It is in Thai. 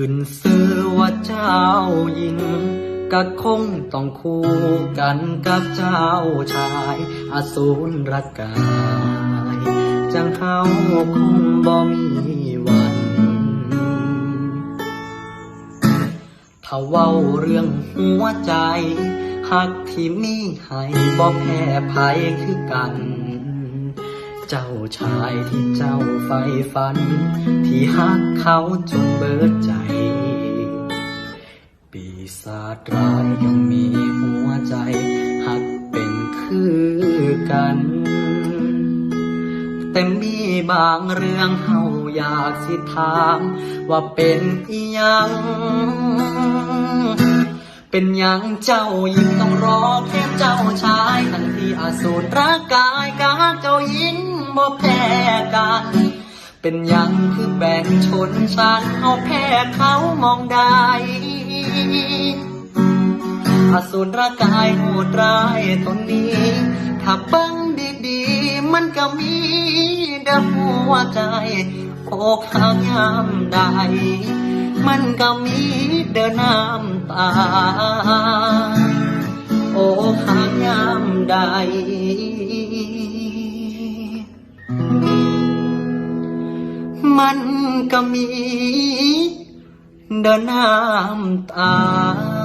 ขึ้นซื้อว่าเจ้าหญิงก็คงต้องคู่กันกับเจ้าชายอสูรรักกาย จังเฮาคงบ่มีวันถ้าเว้าเรื่องหัวใจหักที่มีให้บ่แพ้ภัยคือกัน เจ้าชายที่เจ้าใฝ่ฝัน ที่หักเขาจนเบิดใจ ปีศาจร้ายยังมีหัวใจ หักเป็นคือกัน แต่มีบางเรื่องเฮาอยากสิถามว่าเป็นอียัง เป็นยังเจ้าหญิงต้องรอแค่เจ้าชาย ทั้งที่อาสูรร่างกายกาเจ้าหญิงบ่แพ้กัน เป็นยังคือแบ่งชนชั้นเอาแพ้เขามองได้อสูรร่างกายโหดร้ายตนนี้ ถ้าบังดีๆ มันก็มีเดัหัวใจอกหักยามใด มันก็มีเดินน้ำตาอกหักยามใด มันก็มีเดินน้ำตา